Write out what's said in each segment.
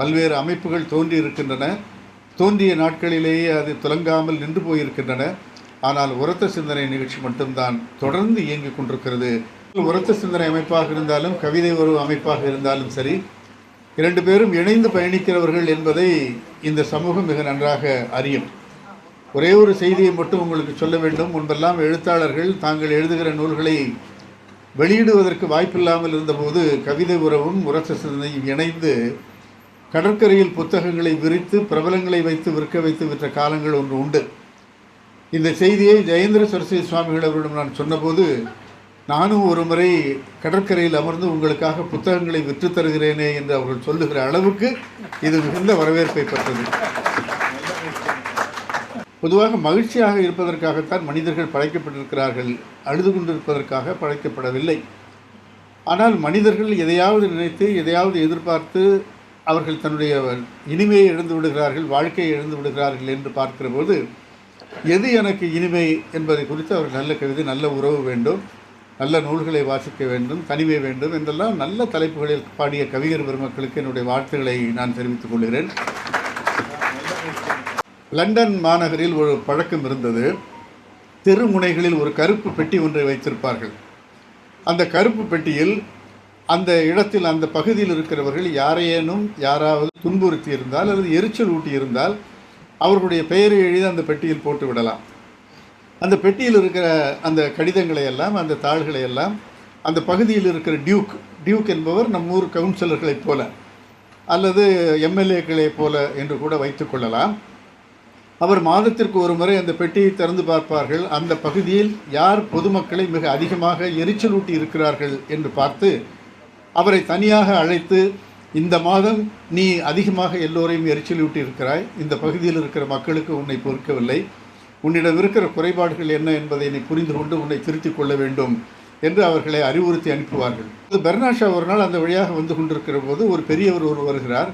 பல்வேறு அமைப்புகள் தோன்றி இருக்கின்றன. தோன்றிய நாட்களிலேயே அது துலங்காமல் நின்று போயிருக்கின்றன. ஆனால் உரத்த சிந்தனை நிகழ்ச்சி மட்டும்தான் தொடர்ந்து இயங்கிக் கொண்டிருக்கிறது. உரத்த சிந்தனை அமைப்பாக இருந்தாலும் கவிதை ஒரு அமைப்பாக இருந்தாலும் சரி இரண்டு பேரும் இணைந்து பயணிக்கிறவர்கள் என்பதை இந்த சமூகம் மிக நன்றாக அறியும். ஒரே ஒரு செய்தியை மட்டும் உங்களுக்கு சொல்ல வேண்டும். முன்பெல்லாம் எழுத்தாளர்கள் தாங்கள் எழுதுகிற நூல்களை வெளியிடுவதற்கு வாய்ப்பில்லாமல் இருந்தபோது கவிதை உறவும் உரத்த சிந்தனையும் இணைந்து கடற்கரையில் புத்தகங்களை விரித்து பிரபலங்களை வைத்து விற்க வைத்து விற்ற காலங்கள் ஒன்று உண்டு. இந்த செய்தியை ஜெயேந்திர சரஸ்வதி சுவாமிகள் அவரிடம் நான் சொன்னபோது நானும் ஒரு முறை கடற்கரையில் அமர்ந்து உங்களுக்காக புத்தகங்களை விற்று தருகிறேனே என்று அவர்கள் சொல்லுகிற அளவுக்கு இது மிகுந்த வரவேற்பை பெற்றது. பொதுவாக மகிழ்ச்சியாக இருப்பதற்காகத்தான் மனிதர்கள் படைக்கப்பட்டிருக்கிறார்கள் அழுது கொண்டிருப்பதற்காக படைக்கப்படவில்லை. ஆனால் மனிதர்கள் எதையாவது நினைத்து எதையாவது எதிர்பார்த்து அவர்கள் தன்னுடைய இனிமையை இழந்து விடுகிறார்கள் வாழ்க்கையை இழந்து விடுகிறார்கள் என்று பார்க்கிற போது எது எனக்கு இனிமை என்பதை குறித்து அவர்கள் நல்ல கவிதை நல்ல உறவு வேண்டும் நல்ல நூல்களை வாசிக்க வேண்டும் தனிமை வேண்டும் என்றெல்லாம் நல்ல தலைப்புகளில் பாடிய கவிஞர் பெருமக்களுக்கு என்னுடைய வாழ்த்துக்களை நான் தெரிவித்துக் கொள்கிறேன். லண்டன் மாநகரில் ஒரு பழக்கம் இருந்தது. தெருமுனைகளில் ஒரு கருப்பு பெட்டி ஒன்றை வைத்திருப்பார்கள். அந்த கருப்பு பெட்டியில் அந்த இடத்தில் அந்த பகுதியில் இருக்கிறவர்கள் யாரையேனும் யாராவது துன்புறுத்தி இருந்தால் அல்லது எரிச்சல் ஊட்டி இருந்தால் அவர்களுடைய பெயரை எழுதி அந்த பெட்டியில் போட்டு விடலாம். அந்த பெட்டியில் இருக்கிற அந்த கடிதங்களை எல்லாம் அந்த தாள்களை எல்லாம் அந்த பகுதியில் இருக்கிற டியூக் டியூக் என்பவர் நம்ம ஊர் கவுன்சிலர்களைப் போல அல்லது எம்எல்ஏக்களைப் போல என்று கூட வைத்துக்கொள்ளலாம் அவர் மாதத்திற்கு ஒரு முறை அந்த பெட்டியை திறந்து பார்ப்பார்கள். அந்த பகுதியில் யார் பொதுமக்களை மிக அதிகமாக எரிச்சலூட்டி இருக்கிறார்கள் என்று பார்த்து அவரை தனியாக அழைத்து இந்த மாதம் நீ அதிகமாக எல்லோரையும் எரிச்சலூட்டி இருக்கிறாய் இந்த பகுதியில் இருக்கிற மக்களுக்கு உன்னை பொறுக்கவில்லை. உன்னிடம் இருக்கிற குறைபாடுகள் என்ன என்பதை நீ புரிந்து கொண்டு உன்னை திருத்திக் கொள்ள வேண்டும் என்று அவர்களை அறிவுறுத்தி அனுப்புவார்கள். பெர்னாஷா ஒரு நாள் அந்த வழியாக வந்து கொண்டிருக்கிற போது ஒரு பெரியவர் ஒரு வருகிறார்.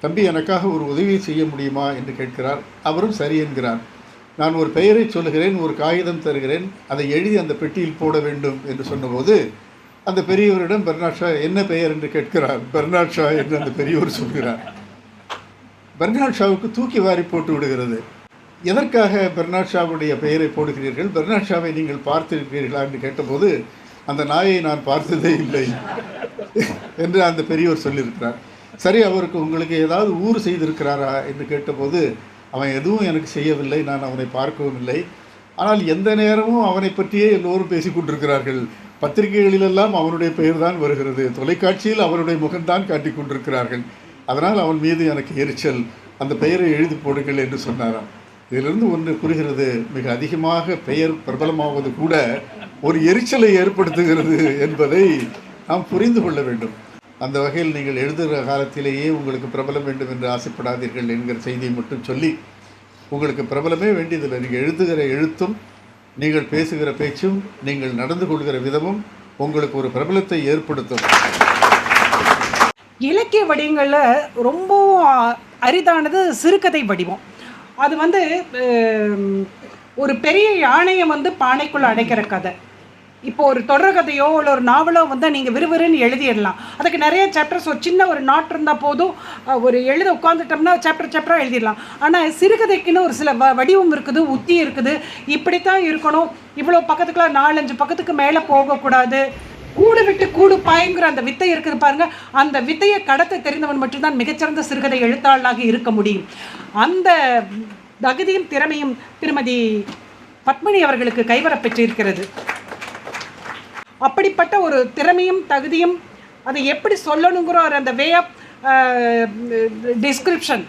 தம்பி எனக்காக ஒரு உதவி செய்ய முடியுமா? என்று கேட்கிறார். அவரும் சரி என்கிறார். நான் ஒரு பெயரை சொல்லுகிறேன் ஒரு காகிதம் தருகிறேன். அதை எழுதி அந்த பெட்டியில் போட வேண்டும் என்று சொன்னபோது அந்த பெரியவரிடம் பெர்னாட் என்ன பெயர் என்று கேட்கிறார்? பெர்னாட் ஷா என்று அந்த பெரியவர் சொல்கிறார். பெர்னாட் ஷாவுக்கு தூக்கி வாரி போட்டு விடுகிறது. எதற்காக பெர்னாட் ஷாவுடைய பெயரை போடுகிறீர்கள்? பெர்னாட் ஷாவை நீங்கள் பார்த்திருக்கிறீர்களா? என்று கேட்டபோது அந்த நாயை நான் பார்த்ததே இல்லை என்று அந்த பெரியவர் சொல்லியிருக்கிறார். சரி அவருக்கு உங்களுக்கு ஏதாவது ஊர் செய்திருக்கிறாரா? என்று கேட்டபோது அவன் எதுவும் எனக்கு செய்யவில்லை. நான் அவனை பார்க்கவும் இல்லை. ஆனால் எந்த நேரமும் அவனை பற்றியே எல்லோரும் பேசிக் கொண்டிருக்கிறார்கள். பத்திரிகைகளிலெல்லாம் அவனுடைய பெயர் தான் வருகிறது. தொலைக்காட்சியில் அவனுடைய முகம்தான் காட்டிக் கொண்டிருக்கிறார்கள். அதனால் அவன் மீது எனக்கு எரிச்சல். அந்த பெயரை எழுதி போடுங்கள் என்று சொன்னாராம். இதிலிருந்து ஒன்று புரிகிறது. மிக அதிகமாக பெயர் பிரபலமாவது கூட ஒரு எரிச்சலை ஏற்படுத்துகிறது என்பதை நாம் புரிந்து கொள்ள வேண்டும். அந்த வகையில் நீங்கள் எழுதுகிற காலத்திலேயே உங்களுக்கு பிரபலம் வேண்டும் என்று ஆசைப்படாதீர்கள் என்கிற செய்தியை மட்டும் சொல்லி உங்களுக்கு பிரபலமே வேண்டியதில்லை. நீங்கள் எழுதுகிற எழுத்தும் நீங்கள் பேசுகிற பேச்சும் நீங்கள் நடந்து கொள்கிற விதமும் உங்களுக்கு ஒரு பிரபலத்தை ஏற்படுத்தும். இலக்கிய வடிவங்களில் ரொம்பவும் அரிதானது சிறுகதை வடிவம். அது வந்து ஒரு பெரிய யானையை வந்து பானைக்குள்ளே அடைக்கிற கதை. இப்போ ஒரு தொடர் கதையோ இல்லை ஒரு நாவலோ வந்து நீங்கள் விறுவிறுன்னு எழுதிடலாம். அதுக்கு நிறைய சாப்டர்ஸ் ஒரு சின்ன ஒரு நாட் இருந்தால் போதும். ஒரு எழுத உட்காந்துட்டோம்னா சாப்டர் சாப்டராக எழுதிடலாம். ஆனால் சிறுகதைக்குன்னு ஒரு சில வ வடிவம் இருக்குது உத்தி இருக்குது. இப்படித்தான் இருக்கணும். இவ்வளோ பக்கத்துக்குலாம் நாலஞ்சு பக்கத்துக்கு மேலே போகக்கூடாது. கூடு விட்டு கூடு பாயங்கிற அந்த வித்தை இருக்குது பாருங்க. அந்த வித்தையை கடத்த தெரிந்தவன் மட்டும்தான் மிகச்சிறந்த சிறுகதை எழுத்தாளராக இருக்க முடியும். அந்த தகுதியும் திறமையும் திருமதி பத்மினி அவர்களுக்கு கைவரப்பெற்றிருக்கிறது அப்படிப்பட்ட ஒரு திறமையும் தகுதியும் அதை எப்படி சொல்லணுங்கிற ஒரு அந்த வே ஆஃப் டிஸ்கிரிப்ஷன்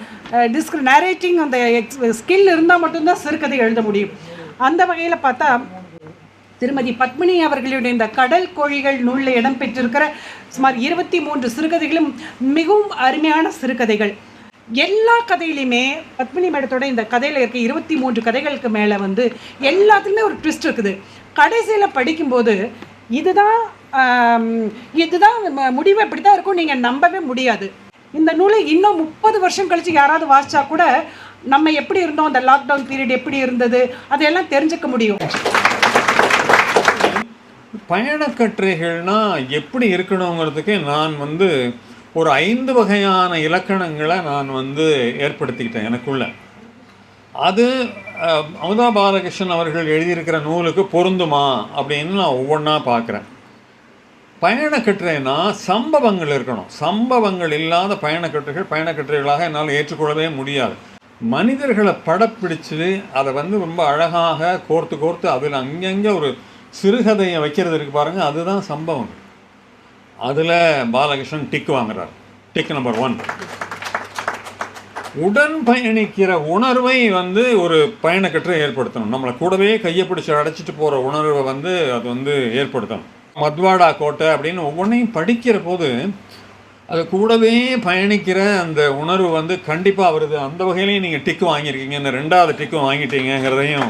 டிஸ்கிரி நேரேட்டிங் அந்த ஸ்கில் இருந்தால் மட்டும்தான் சிறுகதை எழுத முடியும். அந்த வகையில் பார்த்தா திருமதி பத்மினி அவர்களுடைய இந்த கடல் கோழிகள் நூலில் இடம்பெற்றிருக்கிற சுமார் இருபத்தி மூன்று சிறுகதைகளும் மிகவும் அருமையான சிறுகதைகள். எல்லா கதையிலையுமே பத்மினி மேடத்தோட இந்த கதையில் இருக்க இருபத்தி மூன்று கதைகளுக்கு மேலே வந்து எல்லாத்துலேயுமே ஒரு ட்விஸ்ட் இருக்குது. கடைசியில் படிக்கும்போது இதுதான் இதுதான் முடிவு இப்படி தான் இருக்கும். நீங்கள் நம்பவே முடியாது. இந்த நூலை இன்னும் முப்பது வருஷம் கழித்து யாராவது வாசித்தா கூட நம்ம எப்படி இருந்தோம் அந்த லாக்டவுன் பீரியட் எப்படி இருந்தது அதையெல்லாம் தெரிஞ்சுக்க முடியும். பயணக்கட்டுரைகள்னா எப்படி இருக்கணுங்கிறதுக்கு நான் வந்து ஒரு ஐந்து வகையான இலக்கணங்களை நான் வந்து ஏற்படுத்திக்கிட்டேன் எனக்குள்ள. அது அமுதா பாலகிருஷ்ணன் அவர்கள் எழுதியிருக்கிற நூலுக்கு பொருந்துமா அப்படின்னு நான் ஒவ்வொன்றா பார்க்குறேன். பயணக்கட்டுரைனா சம்பவங்கள் இருக்கணும். சம்பவங்கள் இல்லாத பயணக்கட்டுரைகள் பயணக்கட்டுரைகளாக என்னால் ஏற்றுக்கொள்ளவே முடியாது. மனிதர்களை படப்பிடிச்சு அதை வந்து ரொம்ப அழகாக கோர்த்து கோர்த்து அதில் அங்கங்கே ஒரு சிறுகதையை வைக்கிறது இருக்கு பாருங்கள் அதுதான் சம்பவம் அதில் Balakrishnan tick வாங்குறார். Tick number one. உடன் பயணிக்கிற உணர்வை வந்து ஒரு பயணக்கற்றை ஏற்படுத்தணும். நம்மளை கூடவே கையை பிடிச்சி அடைச்சிட்டு போகிற உணர்வை வந்து அது வந்து ஏற்படுத்தணும். மத்வாடா கோட்டை அப்படின்னு ஒவ்வொன்றையும் படிக்கிற போது அது கூடவே பயணிக்கிற அந்த உணர்வு வந்து கண்டிப்பாக வருது. அந்த வகையிலையும் நீங்கள் டிக்கு வாங்கியிருக்கீங்க. இந்த ரெண்டாவது டிக்கும் வாங்கிட்டீங்கிறதையும்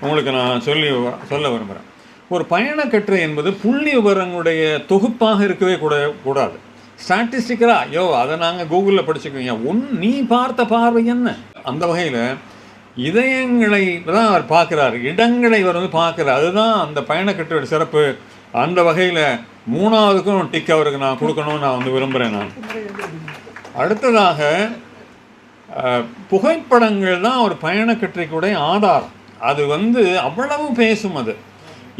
உங்களுக்கு நான் சொல்லி சொல்ல விரும்புகிறேன் ஒரு பயணக்கற்று என்பது புள்ளி விவரங்களுடைய தொகுப்பாக இருக்கவே கூட கூடாது. ஸ்டாட்டிஸ்டிக்கலாக ஐயோ அதை நாங்கள் கூகுளில் படிச்சுக்குவீங்க உன் நீ பார்த்த பார்வை என்ன? அந்த வகையில் இதயங்களை தான் அவர் பார்க்குறாரு. இடங்களை அவர் வந்து பார்க்குறாரு. அதுதான் அந்த பயணக்கட்டுரை சிறப்பு. அந்த வகையில் மூணாவதுக்கும் டிக் அவருக்கு நான் கொடுக்கணும்னு நான் வந்து விரும்புகிறேன் நான். அடுத்ததாக புகைப்படங்கள் தான் ஒரு பயணக்கட்டுரைக்குடைய ஆதாரம். அது வந்து அவ்வளவு பேசும் அது.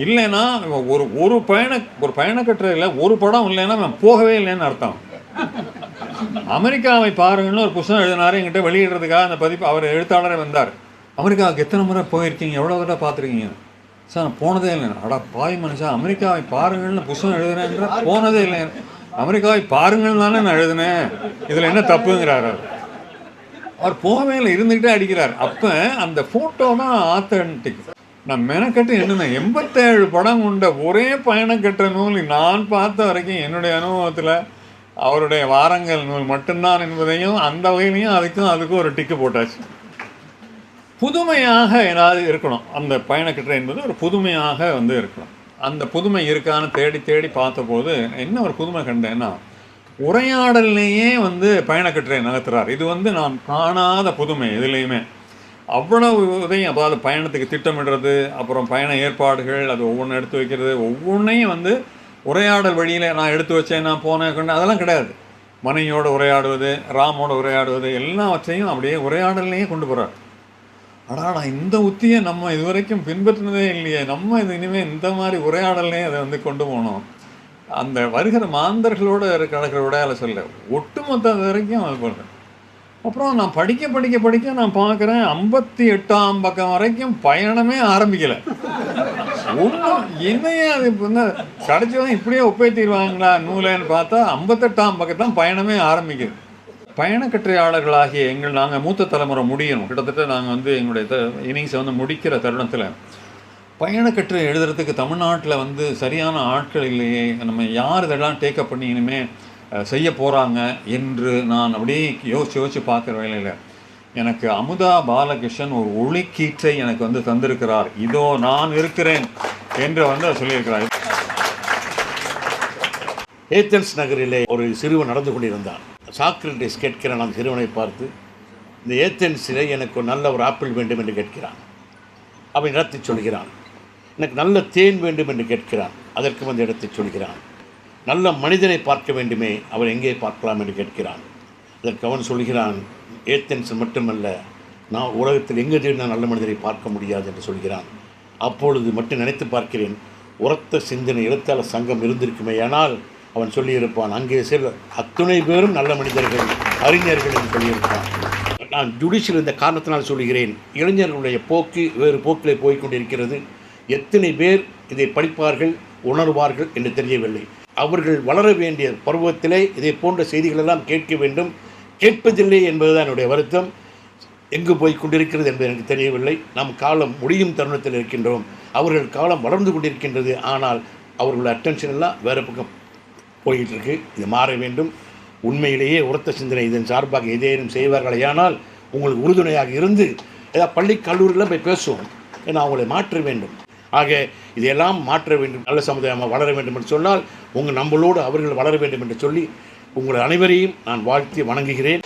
இல்லைன்னா ஒரு ஒரு பயண ஒரு பயணக்கட்டுரையில் ஒரு படம் இல்லைன்னா நான் போகவே இல்லைன்னு அர்த்தம். அமெரிக்காவை பாருங்கன்னு ஒரு புஸ்தகம் எழுதினாரு என்கிட்ட வெளியிடுறதுக்காக அந்த பதிப்பு அவர் எழுத்தாளரே வந்தார். அமெரிக்காவுக்கு எத்தனை முறை போயிருக்கீங்க? எவ்வளோ தடவை பார்த்துருக்கீங்க? சார் நான் போனதே இல்லை அடா பாய் மனுஷா அமெரிக்காவை பாருங்கள்னு புஸ்தகம் எழுதுறேன்ற போனதே இல்லை அமெரிக்காவை பாருங்கள் தானே நான் எழுதினேன். இதில் என்ன தப்புங்கிறார் அவர். அவர் போகவே இல்லை இருந்துக்கிட்டே அடிக்கிறார். அப்போ அந்த ஃபோட்டோ தான் ஆத்தன்டிக் நான் மெனக்கட்டு என்னென்ன எண்பத்தேழு படம் கொண்ட ஒரே பயணக்கட்டுற நூல் நான் பார்த்த வரைக்கும் என்னுடைய அனுபவத்தில் அவருடைய வாரங்கள் நூல் மட்டும்தான் என்பதையும் அந்த வகையிலையும் அதுக்கும் அதுக்கும் ஒரு டிக்கு போட்டாச்சு. புதுமையாக ஏதாவது இருக்கணும். அந்த பயணக்கட்டுரை என்பது ஒரு புதுமையாக வந்து இருக்கணும். அந்த புதுமை இருக்கான்னு தேடி தேடி பார்த்தபோது என்ன ஒரு புதுமை கண்டேன்னா உரையாடல்லையே வந்து பயணக்கட்டுரை நகர்த்துறார். இது வந்து நான் காணாத புதுமை எதுலேயுமே. அவ்வளவு இதையும் அதாவது பயணத்துக்கு திட்டமிடுறது அப்புறம் பயண ஏற்பாடுகள் அது ஒவ்வொன்றும் எடுத்து வைக்கிறது ஒவ்வொன்றையும் வந்து உரையாடல் வழியில் நான் எடுத்து வச்சேன் நான் போனேன் கொண்டு அதெல்லாம் கிடையாது. மனைவியோடு உரையாடுவது ராமோட உரையாடுவது எல்லாவற்றையும் அப்படியே உரையாடல்லையே கொண்டு போகிறார் அடாடா இந்த உத்தியை நம்ம இதுவரைக்கும் பின்பற்றினதே இல்லையே நம்ம இது இனிமேல் இந்த மாதிரி உரையாடல்லையே அதை வந்து கொண்டு போகணும் அந்த வருகிற மாந்தர்களோட கிடக்கிற உடையால சொல்ல ஒட்டுமொத்த வரைக்கும் அது பண்ணுறேன் அப்புறம் நான் படிக்க படிக்க படிக்க நான் பார்க்குறேன் ஐம்பத்தி எட்டாம் பக்கம் வரைக்கும் பயணமே ஆரம்பிக்கலை. ஒன்றும் என்னையே அது இப்போ வந்து கடைச்சவன் இப்படியே ஒப்பேத்திடுவாங்களா நூலைன்னு பார்த்தா ஐம்பத்தெட்டாம் பக்கம் தான் பயணமே ஆரம்பிக்குது. பயணக்கற்றையாளர்களாகிய எங்கள் நாங்கள் மூத்த தலைமுறை முடியணும். கிட்டத்தட்ட நாங்கள் வந்து எங்களுடைய இன்னிங்ஸை வந்து முடிக்கிற தருணத்தில் பயணக்கற்றை எழுதுறதுக்கு தமிழ்நாட்டில் வந்து சரியான ஆட்கள் இல்லையே. நம்ம யார் இதெல்லாம் டேக்கப் பண்ணி செய்ய போகிறாங்க என்று நான் அப்படியே யோசிச்சு யோசிச்சு பார்க்குற வேலையில் எனக்கு அமுதா பாலகிருஷ்ணன் ஒரு ஒளிக்கீற்றை எனக்கு வந்து தந்திருக்கிறார். இதோ நான் இருக்கிறேன் என்று வந்து அவர் சொல்லியிருக்கிறார். ஏத்தன்ஸ் நகரிலே ஒரு சிறுவன் நடந்து கொண்டிருந்தான். சாக்ரட்டிஸ் கேட்கிறான் அந்த சிறுவனை பார்த்து இந்த ஏத்தன்ஸிலே எனக்கு ஒரு நல்ல ஒரு ஆப்பிள் வேண்டும் என்று கேட்கிறான். அவன் இடத்தை சொல்கிறான் எனக்கு நல்ல தேன் வேண்டும் என்று கேட்கிறான். அதற்கு வந்து இடத்தை சொல்கிறான் நல்ல மனிதனை பார்க்க வேண்டுமே அவன் எங்கே பார்க்கலாம் என்று கேட்கிறான். அதற்கு அவன் சொல்கிறான் ஏத்தன்ஸ் மட்டுமல்ல நான் உலகத்தில் எங்கே நான் நல்ல மனிதரை பார்க்க முடியாது என்று சொல்கிறான். அப்பொழுது மட்டும் நினைத்து பார்க்கிறேன் உரத்த சிந்தனை எழுத்தாளர் சங்கம் இருந்திருக்குமே ஆனால் அவன் சொல்லியிருப்பான் அங்கே சில அத்துணை பேரும் நல்ல மனிதர்கள் அறிஞர்கள் என்று சொல்லியிருப்பான். நான் ஜுடிஷியல் இந்த காரணத்தினால் சொல்கிறேன் இளைஞர்களுடைய போக்கு வேறு போக்கிலே போய்கொண்டிருக்கிறது எத்தனை பேர் இதை படிப்பார்கள் உணர்வார்கள் என்று தெரியவில்லை. அவர்கள் வளர வேண்டிய பருவத்திலே இதை போன்ற செய்திகளெல்லாம் கேட்க வேண்டும். கேட்பதில்லை என்பதுதான் என்னுடைய வருத்தம். எங்கு போய் கொண்டிருக்கிறது என்பது எனக்கு தெரியவில்லை. நம் காலம் முடியும் தருணத்தில் இருக்கின்றோம். அவர்கள் காலம் வளர்ந்து கொண்டிருக்கின்றது. ஆனால் அவர்களுடைய அட்டென்ஷன் எல்லாம் வேறு பக்கம் போயிட்டு இருக்கு இது மாற வேண்டும். உண்மையிலேயே உரத்த சிந்தனை இதன் சார்பாக எதேனும் செய்வார்களேயானால் உங்களுக்கு உறுதுணையாக இருந்து ஏதாவது பள்ளி கல்லூரியில் போய் பேசுவோம். ஏன்னா அவங்களை மாற்ற வேண்டும். ஆக இதையெல்லாம் மாற்ற வேண்டும் நல்ல சமுதாயமாக வளர வேண்டும் என்று சொன்னால் உங்கள் நம்மளோடு அவர்கள் வளர வேண்டும் என்று சொல்லி உங்கள் அனைவரையும் நான் வாழ்த்தி வணங்குகிறேன்.